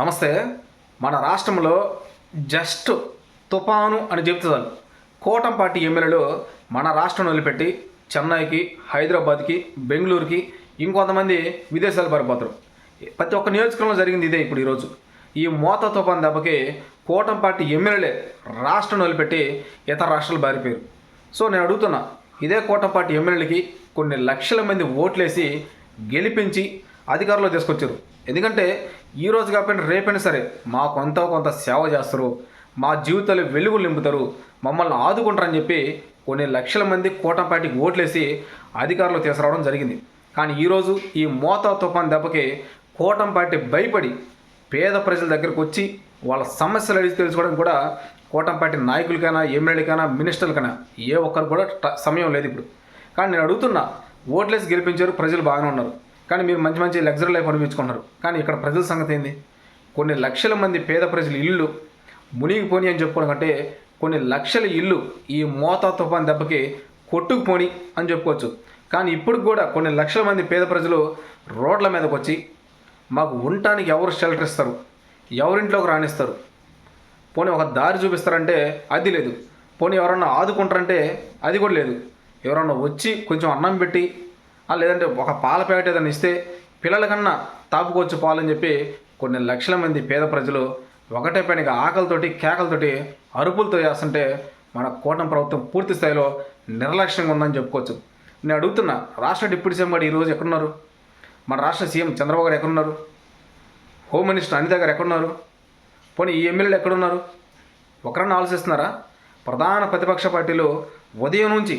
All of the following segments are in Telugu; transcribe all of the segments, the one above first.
నమస్తే మన రాష్ట్రంలో జస్ట్ తుఫాను అని చెప్తున్నారు. కోటంపాటి ఎమ్మెల్యేలు మన రాష్ట్రం వదిలిపెట్టి చెన్నైకి హైదరాబాద్కి బెంగళూరుకి ఇంకొంతమంది విదేశాలు పారిపోతారు. ప్రతి ఒక్క నియోజకవర్గంలో జరిగింది ఇదే ఇప్పుడు ఈరోజు ఈ మోత తుఫాన్ దెబ్బకి కోటంపాటి ఎమ్మెల్యేలే రాష్ట్రం వదిలిపెట్టి ఇతర రాష్ట్రాలు బారిపోయారు సో నేను అడుగుతున్నా ఇదే కోటంపాటి ఎమ్మెల్యేలకి కొన్ని లక్షల మంది ఓట్లేసి గెలిపించి అధికారంలో తీసుకొచ్చారు. ఎందుకంటే ఈ కాకపోయినా రేపైనా సరే మా కొంత కొంత సేవ చేస్తారు మా జీవితాలు వెలుగులు నింపుతారు మమ్మల్ని ఆదుకుంటారని చెప్పి కొన్ని లక్షల మంది కూటంపాటికి ఓట్లేసి అధికారులు తీసుకురావడం జరిగింది. కానీ ఈరోజు ఈ మోతా తుఫాన్ దెబ్బకి కోటంపాటి భయపడి పేద ప్రజల దగ్గరకు వచ్చి వాళ్ళ సమస్యలు అడిగి తెలుసుకోవడం కూడా కూటంపాటి నాయకులకైనా ఎమ్మెల్యేలకైనా మినిస్టర్లకైనా ఏ ఒక్కరు కూడా ట- సమయం లేదు ఇప్పుడు. కానీ నేను అడుగుతున్నా ఓట్లేసి గెలిపించారు ప్రజలు బాగానే ఉన్నారు. కానీ మీరు మంచి మంచి లగ్జరీ లైఫ్ అనిపించుకున్నారు కానీ ఇక్కడ ప్రజల సంగతి ఏంది? కొన్ని లక్షల మంది పేద ప్రజల ఇల్లు మునిగిపోని అని చెప్పుకోవడం కంటే కొన్ని లక్షల ఇల్లు ఈ మోతా తుఫాన్ దెబ్బకి కొట్టుకుపోని అని చెప్పుకోవచ్చు. కానీ ఇప్పుడు కూడా కొన్ని లక్షల మంది పేద ప్రజలు రోడ్ల మీదకి వచ్చి మాకు ఉండటానికి ఎవరు షెల్టర్ ఇస్తారు? ఎవరింట్లోకి రాణిస్తారు? పోనీ ఒక దారి చూపిస్తారంటే అది లేదు. పోనీ ఎవరన్నా ఆదుకుంటారంటే అది కూడా లేదు. ఎవరన్నా వచ్చి కొంచెం అన్నం పెట్టి లేదంటే ఒక పాల ప్యాకెట్ ఏదైనా ఇస్తే పిల్లలకన్నా తాపుకోవచ్చు పాలని చెప్పి కొన్ని లక్షల మంది పేద ప్రజలు ఒకటే పైన ఆకలితోటి కేకలతోటి అరుపులతో చేస్తుంటే మన కూటమి ప్రభుత్వం పూర్తి స్థాయిలో నిర్లక్ష్యంగా ఉందని చెప్పుకోవచ్చు. నేను అడుగుతున్నా రాష్ట్ర డిప్యూటీ సీఎం గారు ఈరోజు ఎక్కడున్నారు? మన రాష్ట్ర సీఎం చంద్రబాబు గారు ఎక్కడున్నారు? హోమ్ మినిస్టర్ అనిత గారు ఎక్కడున్నారు? పోనీ ఈ ఎమ్మెల్యేలు ఎక్కడున్నారు? ఒకరన్నా ఆలోచిస్తున్నారా? ప్రధాన ప్రతిపక్ష పార్టీలు ఉదయం నుంచి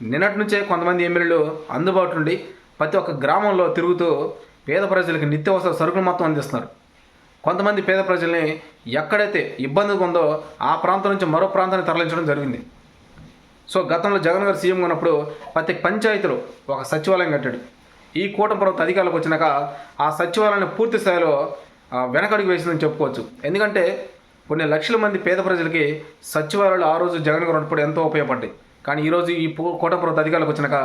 నిన్నటి నుంచే కొంతమంది ఎమ్మెల్యేలు అందుబాటులో ఉండి ప్రతి ఒక్క గ్రామంలో తిరుగుతూ పేద ప్రజలకు నిత్యావసర సరుకులు మొత్తం అందిస్తున్నారు. కొంతమంది పేద ప్రజల్ని ఎక్కడైతే ఇబ్బందిగా ఉందో ఆ ప్రాంతం నుంచి మరో ప్రాంతానికి తరలించడం జరిగింది. సో గతంలో జగన్ గారు సీఎం ఉన్నప్పుడు ప్రతి పంచాయతీలో ఒక సచివాలయం కట్టాడు. ఈ కూటమి ప్రభుత్వ అధికారులకు వచ్చినాక ఆ సచివాలయాన్ని పూర్తి స్థాయిలో వెనకడుగు వేసిందని చెప్పుకోవచ్చు. ఎందుకంటే కొన్ని లక్షల మంది పేద ప్రజలకి సచివాలయాలు ఆ రోజు జగన్ గారు ఉన్నప్పుడు ఎంతో ఉపయోగపడ్డాయి. కానీ ఈరోజు ఈ కోట ప్రభుత్వ అధికారులకు వచ్చినాక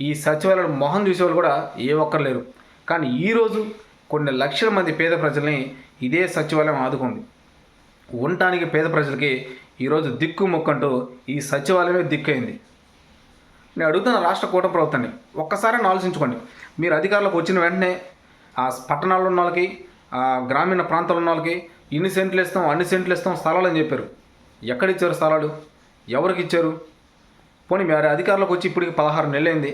ఈ సచివాలయం మొహం చూసేవాళ్ళు కూడా ఏ ఒక్కరు లేరు. కానీ ఈరోజు కొన్ని లక్షల మంది పేద ప్రజల్ని ఇదే సచివాలయం ఆదుకుంది. ఉండటానికి పేద ప్రజలకి ఈరోజు దిక్కు మొక్కంటూ ఈ సచివాలయమే దిక్కైంది నేను అడుగుతున్న రాష్ట్ర కూటమి ప్రభుత్వాన్ని ఒక్కసారి ఆలోచించుకోండి. మీరు అధికారులకు వచ్చిన వెంటనే ఆ పట్టణాల్లో ఉన్న వాళ్ళకి ఆ గ్రామీణ ప్రాంతాల్లో ఉన్న వాళ్ళకి ఇన్ని సెంట్లు ఇస్తాం అన్ని సెంట్లు ఇస్తాం స్థలాలు అని చెప్పారు. ఎక్కడిచ్చారు స్థలాలు? ఎవరికి ఇచ్చారు? పోనీ మీరు అధికారులకు వచ్చి ఇప్పటికి పదహారు నెలలైంది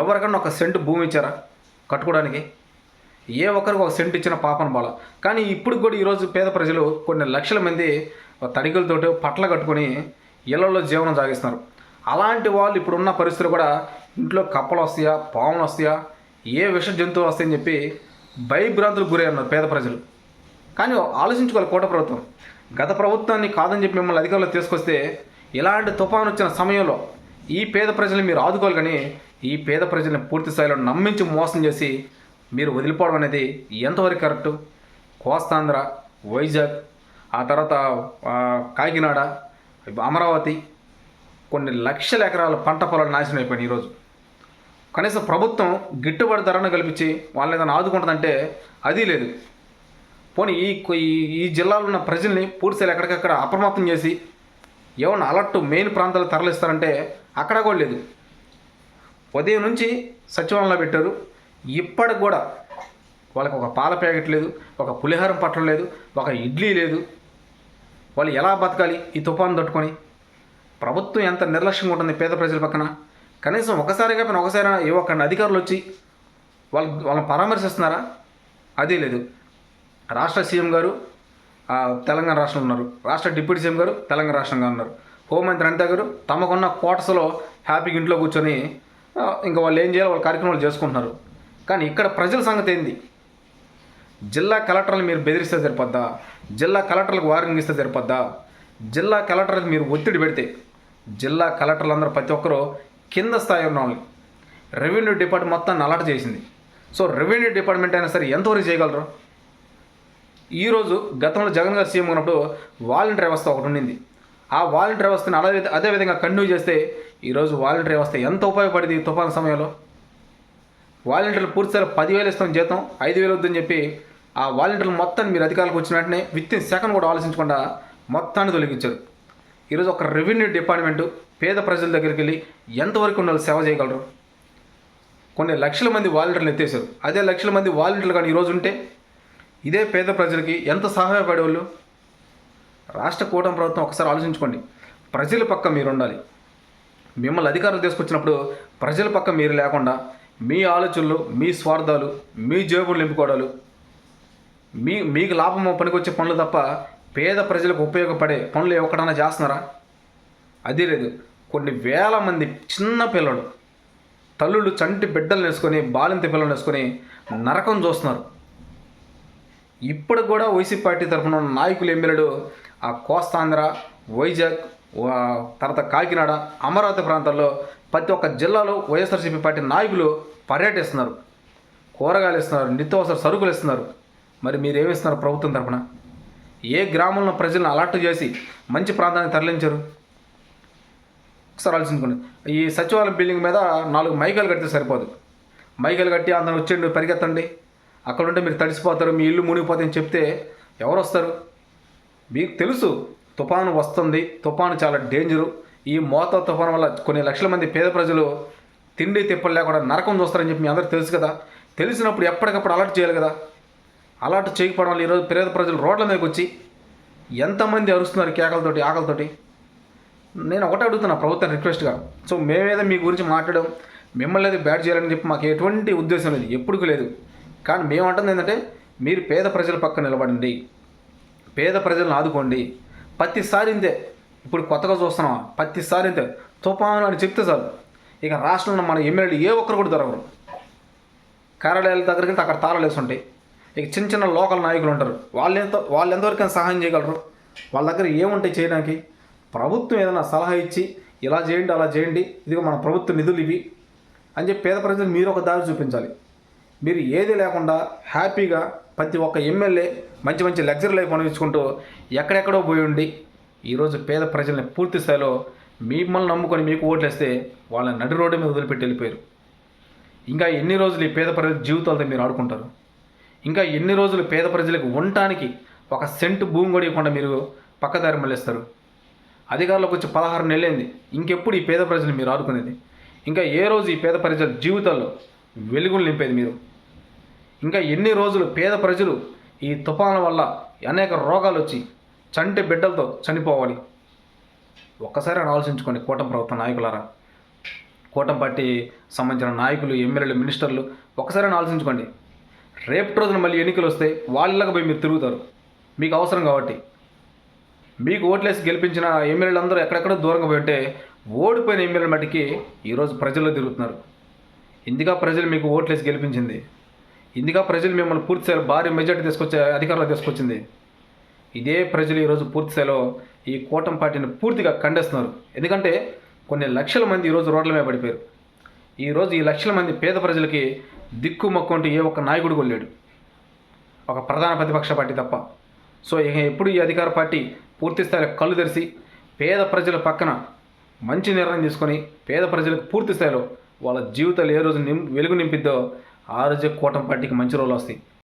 ఎవరికన్నా ఒక సెంటు భూమి ఇచ్చారా కట్టుకోవడానికి? ఏ ఒక్కరికి ఒక సెంట్ ఇచ్చిన పాపన బాల. కానీ ఇప్పుడు కూడా ఈరోజు పేద ప్రజలు కొన్ని లక్షల మంది తడికలతోటి పట్ల కట్టుకొని ఇళ్ళలో జీవనం సాగిస్తున్నారు. అలాంటి వాళ్ళు ఇప్పుడున్న పరిస్థితులు కూడా ఇంట్లో కప్పలు వస్తాయా పాములు వస్తాయా ఏ విష జంతువులు వస్తాయని చెప్పి భయభ్రాంతులకు గురై ఉన్నారు పేద ప్రజలు. కానీ ఆలోచించుకోవాలి కోట ప్రభుత్వం. గత ప్రభుత్వాన్ని కాదని చెప్పి మిమ్మల్ని అధికారంలో తీసుకొస్తే ఇలాంటి తుఫాను వచ్చిన సమయంలో ఈ పేద ప్రజల్ని మీరు ఆదుకోవాలి కానీ ఈ పేద ప్రజల్ని పూర్తి స్థాయిలో నమ్మించి మోసం చేసి మీరు వదిలిపోవడం అనేది ఎంతవరకు కరెక్టు? కోస్తాంధ్ర వైజాగ్ ఆ తర్వాత కాకినాడ అమరావతి కొన్ని లక్షల ఎకరాల పంట పొలాలు నాశనం అయిపోయినాయి ఈరోజు. కనీసం ప్రభుత్వం గిట్టుబాటు ధరను కల్పించి వాళ్ళని ఏదైనా ఆదుకుంటుందంటే అది లేదు. పోనీ ఈ ఈ- ఈ జిల్లాలో ఉన్న ప్రజల్ని పూర్తిస్థాయిలో ఎక్కడికక్కడ అప్రమత్తం చేసి ఏమన్నా అలర్ట్ మెయిన్ ప్రాంతాలు తరలిస్తారంటే అక్కడ కూడా లేదు. ఉదయం నుంచి సచివాలయంలో పెట్టారు. ఇప్పటికి కూడా వాళ్ళకి ఒక పాల ప్యాకెట్ లేదు ఒక పులిహారం పట్టడం లేదు ఒక ఇడ్లీ లేదు. వాళ్ళు ఎలా బతకాలి? ఈ తుఫాను తట్టుకొని ప్రభుత్వం ఎంత నిర్లక్ష్యంగా ఉంటుంది పేద ప్రజల పక్కన? కనీసం ఒకసారి కాకపోయినా ఒకసారి ఏ ఒక్క అధికారులు వచ్చి వాళ్ళు వాళ్ళని పరామర్శిస్తున్నారా? అదే లేదు. రాష్ట్ర సీఎం గారు తెలంగాణ రాష్ట్రంలో ఉన్నారు. రాష్ట్ర డిప్యూటీ సీఎం గారు తెలంగాణ రాష్ట్రంగా ఉన్నారు. హోంమంత్రి అనిత గారు తమకున్న క్వార్టర్స్లో హ్యాపీగా ఇంట్లో కూర్చొని ఇంకా వాళ్ళు ఏం చేయాలో వాళ్ళ కార్యక్రమాలు చేసుకుంటున్నారు. కానీ ఇక్కడ ప్రజల సంగతి ఏంది? జిల్లా కలెక్టర్లు మీరు బెదిరిస్తే సరిపోద్దా? జిల్లా కలెక్టర్లకు వార్నింగ్ ఇస్తే సరిపోద్దా? జిల్లా కలెక్టర్లకు మీరు ఒత్తిడి పెడితే జిల్లా కలెక్టర్లు అందరూ ప్రతి ఒక్కరూ కింద స్థాయి ఉన్న వాళ్ళని. రెవెన్యూ డిపార్ట్మెంట్ మొత్తాన్ని అలర్ట్ చేసింది. సో రెవెన్యూ డిపార్ట్మెంట్ అయినా సరే ఎంతవరకు చేయగలరు? ఈరోజు గతంలో జగన్ గారు సీఎం ఉన్నప్పుడు వాలంటీర్ వ్యవస్థ ఒకటి ఉండింది. ఆ వాలంటీర్ వ్యవస్థను అదే అదేవిధంగా కంటిన్యూ చేస్తే ఈరోజు వాలంటీర్ వ్యవస్థ ఎంత ఉపయోగపడింది ఈ తుఫాను సమయంలో? వాలంటీర్లు పూర్తిసారి పదివేలు ఇస్తాం జీతం ఐదు వేలు వద్దని చెప్పి ఆ వాలంటీర్లు మొత్తాన్ని మీరు అధికారులకు వచ్చిన వెంటనే విత్ ఇన్ సెకండ్ కూడా ఆలోచించకుండా మొత్తాన్ని తొలగించారు. ఈరోజు ఒక రెవెన్యూ డిపార్ట్మెంటు పేద ప్రజల దగ్గరికి వెళ్ళి ఎంతవరకు ఉన్న సేవ చేయగలరు? కొన్ని లక్షల మంది వాలంటీర్లు ఎత్తేసారు అదే లక్షల మంది వాలంటీర్లు కానీ ఈరోజు ఉంటే ఇదే పేద ప్రజలకి ఎంత సహాయపడేవాళ్ళు? రాష్ట్ర కూటమి ప్రభుత్వం ఒకసారి ఆలోచించుకోండి. ప్రజల పక్క మీరు ఉండాలి మిమ్మల్ని అధికారులు తీసుకొచ్చినప్పుడు ప్రజల పక్క మీరు లేకుండా మీ ఆలోచనలు మీ స్వార్థాలు మీ జేబులు నింపుకోవడాలు మీ మీకు లాభం పనికొచ్చే పనులు తప్ప పేద ప్రజలకు ఉపయోగపడే పనులు ఎక్కడన్నా చేస్తున్నారా? అది లేదు. కొన్ని వేల మంది చిన్న పిల్లలు తల్లులు చంటి బిడ్డలు నేసుకొని బాలింత పిల్లలు నేసుకొని నరకం చూస్తున్నారు. ఇప్పుడు కూడా వైసీపీ పార్టీ తరఫున ఉన్న నాయకులు ఎమ్మెల్యేలు ఆ కోస్తాంధ్ర వైజాగ్ తర్వాత కాకినాడ అమరావతి ప్రాంతాల్లో ప్రతి ఒక్క జిల్లాలో వైఎస్ఆర్సీపీ పార్టీ నాయకులు పర్యటిస్తున్నారు. కూరగాయలు ఇస్తున్నారు నిత్యావసర సరుకులు ఇస్తున్నారు. మరి మీరు ఏమిస్తున్నారు ప్రభుత్వం తరఫున ఏ గ్రామంలో ప్రజలను అలర్ట్ చేసి మంచి ప్రాంతానికి తరలించారు? ఒకసారి ఆలోచించుకోండి. ఈ సచివాలయం బిల్డింగ్ మీద నాలుగు మైకాలు కడితే సరిపోదు. మైకాలు కట్టి అందరూ వచ్చేయండి పరిగెత్తండి. అక్కడ ఉంటే మీరు తడిసిపోతారు మీ ఇల్లు మునిగిపోతాయని చెప్తే ఎవరు వస్తారు మీకు తెలుసు తుఫాను వస్తుంది తుఫాను చాలా డేంజరు. ఈ మోత తుఫాను వల్ల కొన్ని లక్షల మంది పేద ప్రజలు తిండి తిప్పలు లేకుండా నరకం చూస్తారని చెప్పి మీ అందరూ తెలుసు కదా. తెలిసినప్పుడు ఎప్పటికప్పుడు అలర్ట్ చేయాలి కదా. అలర్ట్ చేయకపోవడం వల్ల ఈరోజు పేద ప్రజలు రోడ్ల మీదకి వచ్చి ఎంతమంది అరుస్తున్నారు కేకలతోటి ఆకలితోటి? నేను ఒకటే అడుగుతున్నా ప్రభుత్వం రిక్వెస్ట్గా. సో మేమేదో మీ గురించి మాట్లాడడం మిమ్మల్ని అది బ్యాడ్ చేయాలని చెప్పి మాకు ఎటువంటి ఉద్దేశం లేదు. ఎప్పటికీ లేదు. కానీ మేము అంటుంది ఏంటంటే మీరు పేద ప్రజల పక్కన నిలబడండి. పేద ప్రజలను ఆదుకోండి. ప్రతిసారి ఇంతే ఇప్పుడు కొత్తగా చూస్తున్నాం ప్రతిసారి ఇంతే తుఫాను అని చెప్తే చాలు. ఇక రాష్ట్రంలో మన ఎమ్మెల్యేలు ఏ ఒక్కరు కూడా దొరకరు. కార్యాలయాల దగ్గరికి వెళ్తే అక్కడ తాళాలు వేసి ఉంటాయి. ఇక చిన్న చిన్న లోకల్ నాయకులు ఉంటారు. వాళ్ళు ఎంత వాళ్ళు ఎంతవరకు సహాయం చేయగలరు? వాళ్ళ దగ్గర ఏముంటాయి చేయడానికి? ప్రభుత్వం ఏదైనా సలహా ఇచ్చి ఇలా చేయండి అలా చేయండి ఇదిగో మన ప్రభుత్వ నిధులు ఇవి అని చెప్పి పేద ప్రజలు మీరు ఒక దారి చూపించాలి. మీరు ఏది లేకుండా హ్యాపీగా ప్రతి ఒక్క ఎమ్మెల్యే మంచి మంచి లగ్జరీ లైఫ్ అనుభవించుకుంటూ ఎక్కడెక్కడో పోయి ఉండి ఈరోజు పేద ప్రజల్ని పూర్తి స్థాయిలో మిమ్మల్ని నమ్ముకొని మీకు ఓట్లేస్తే వాళ్ళని నడి రోడ్డు మీద వదిలిపెట్టి వెళ్ళిపోయారు. ఇంకా ఎన్ని రోజులు ఈ పేద ప్రజల జీవితాలతో మీరు ఆడుకుంటారు? ఇంకా ఎన్ని రోజులు పేద ప్రజలకు ఉండటానికి ఒక సెంటు భూమి కూడా ఇవ్వకుండా మీరు పక్కదారి మళ్ళిస్తారు? అధికారులకు వచ్చి పదహారు నెలలైంది. ఇంకెప్పుడు ఈ పేద ప్రజలు మీరు ఆడుకునేది ఇంకా ఏ రోజు ఈ పేద ప్రజల జీవితాల్లో వెలుగులు నింపేది మీరు? ఇంకా ఎన్ని రోజులు పేద ప్రజలు ఈ తుఫాను వల్ల అనేక రోగాలు వచ్చి చంటి బిడ్డలతో చనిపోవాలి. ఒక్కసారి ఆలోచించుకోండి కూటమి ప్రభుత్వ నాయకులారా. కూటమి పార్టీ సంబంధించిన నాయకులు ఎమ్మెల్యేలు మినిస్టర్లు ఒకసారి ఆలోచించుకోండి. రేపటి రోజున మళ్ళీ ఎన్నికలు వస్తే వాళ్ళకి పోయి మీరు తిరుగుతారు. మీకు అవసరం కాబట్టి. మీకు ఓట్లేసి గెలిపించిన ఎమ్మెల్యేలు అందరూ ఎక్కడెక్కడో దూరంగా పోయి ఉంటే ఓడిపోయిన ఎమ్మెల్యేల మట్టికి ఈరోజు ప్రజల్లో తిరుగుతున్నారు. ఇందుగా ప్రజలు మీకు ఓట్లేసి గెలిపించింది. ఇందుగా ప్రజలు మిమ్మల్ని పూర్తిస్థాయిలో భారీ మెజార్టీ తీసుకొచ్చే అధికారంలో తీసుకొచ్చింది. ఇదే ప్రజలు ఈరోజు పూర్తిస్థాయిలో ఈ కూటమి పార్టీని పూర్తిగా ఖండిస్తున్నారు. ఎందుకంటే కొన్ని లక్షల మంది ఈరోజు రోడ్ల మీద పడిపోయారు. ఈరోజు ఈ లక్షల మంది పేద ప్రజలకి దిక్కు మొక్కుంటూ ఏ ఒక్క నాయకుడు కూడా లేడు. ఒక ప్రధాన ప్రతిపక్ష పార్టీ తప్ప. సో ఇక ఎప్పుడు ఈ అధికార పార్టీ పూర్తిస్థాయిలో కళ్ళు తెరిచి పేద ప్రజల పక్కన మంచి నిర్ణయం తీసుకొని పేద ప్రజలకు పూర్తిస్థాయిలో వాళ్ళ జీవితాలు ఏ రోజు నిం వెలుగు నింపిద్దో ఆ రోజే కూటమి పార్టీకి మంచి రోజులు వస్తాయి.